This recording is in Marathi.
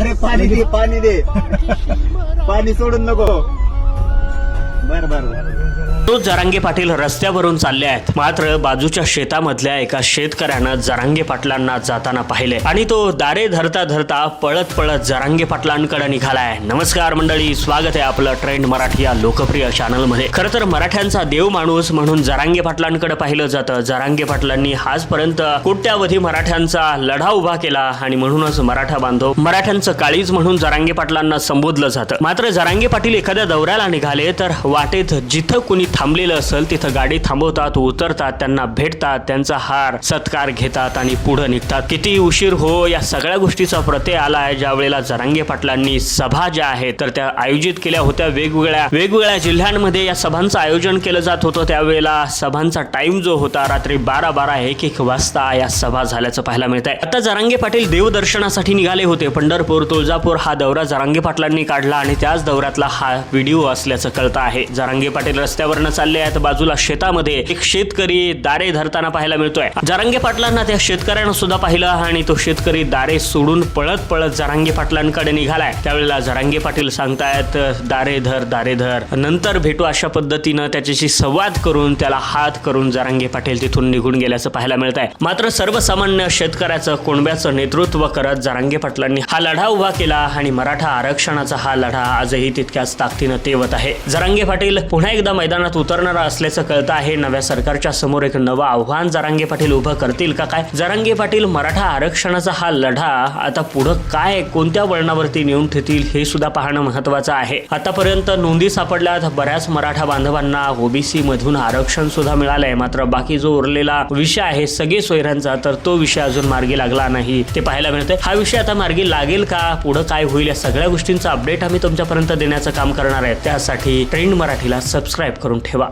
अरे पाणी दे पाणी दे. पाणी सोडून नको. तो जरांगे पाटील रस्त्यावरून चालले आहेत. मात्र बाजूच्या शेतामधल्या एका शेतकऱ्यानं जरांगे पाटलांना जाताना पाहिले आणि तो दारे धरता धरता पळत पळत जरांगे पाटलांकडे निघालाय. नमस्कार मंडळी स्वागत आहे आपलं ट्रेंड मराठी या लोकप्रिय चॅनलमध्ये खरं तर मराठ्यांचा देव माणूस म्हणून जरांगे पाटलांकडे पाहिलं जातं. जरांगे पाटलांनी आजपर्यंत कोट्यावधी मराठ्यांचा लढा उभा केला आणि म्हणूनच मराठा बांधव मराठ्यांचं काळीज म्हणून जरांगे पाटलांना संबोधलं जातं. मात्र जरांगे पाटील एखाद्या दौऱ्याला निघाले तर वाटेत जिथं कुणी थांबलेलं असेल तिथं गाडी थांबवतात उतरतात त्यांना भेटतात त्यांचा हार सत्कार घेतात आणि पुढे निघतात. किती उशीर हो या सगळ्या गोष्टीचा प्रत्यय आला आहे. ज्या वेळेला जरांगे पाटलांनी सभा ज्या आहेत तर त्या आयोजित केल्या होत्या वेगवेगळ्या वेगवेगळ्या जिल्ह्यांमध्ये या सभांचं आयोजन केलं जात होतं. त्यावेळेला सभांचा टाइम जो होता रात्री बारा बारा एक एक वाजता या सभा झाल्याचं पाहायला मिळत आहे आता जरांगे पाटील देवदर्शनासाठी निघाले होते. पंढरपूर तुळजापूर हा दौरा जरांगे पाटलांनी काढला आणि त्याच दौऱ्यातला हा व्हिडिओ असल्याचं कळतं आहे. आहे पाटील रस्त्यावरनं चालले आहेत. बाजूला शेतामध्ये एक शेतकरी दारे धरताना पाहायला मिळतोय. जरांगे पाटलांना त्या शेतकऱ्यानं सुद्धा पाहिलं आणि तो शेतकरी दारे सोडून पळत पळत जरांगे पाटलांकडे निघालाय. त्यावेळेला जारांगे पाटील सांगतायत दारे धर दारे धर. नंतर भेटू अशा पद्धतीनं त्याच्याशी संवाद करून त्याला हात करून जारंगे पाटील तिथून निघून गेल्याचं पाहायला मिळत आहे मात्र सर्वसामान्य शेतकऱ्याचं कोणब्याचं नेतृत्व करत जारांगे पाटलांनी हा लढा उभा केला आणि मराठा आरक्षणाचा हा लढा आजही तितक्याच ताकदीनं तेवत आहे. जरांगे पाटील पुन्हा एकदा मैदानात उतरणार असल्याचं कळतं आहे. नव्या सरकारच्या समोर एक नवं आव्हान जरांगे पाटील उभं करतील का काय? जरांगे पाटील मराठा आरक्षणाचा हा लढा आता पुढं काय कोणत्या वळणावरती नेऊन ठेवतील हे सुद्धा पाहणं महत्वाचं आहे. आतापर्यंत नोंदी सापडल्यात बऱ्याच मराठा बांधवांना ओबीसी मधून आरक्षण सुद्धा मिळालंय. मात्र बाकी जो उरलेला विषय आहे सगळे सोयऱ्यांचा तर तो विषय अजून मार्गी लागला नाही. ते पाहायला मिळतंय. हा विषय आता मार्गी लागेल का? पुढं काय होईल? या सगळ्या गोष्टींचा अपडेट आम्ही तुमच्यापर्यंत देण्याचं काम करणार आहे. त्यासाठी ट्रेंड मराठीला सबस्क्राईब करून ठेवा.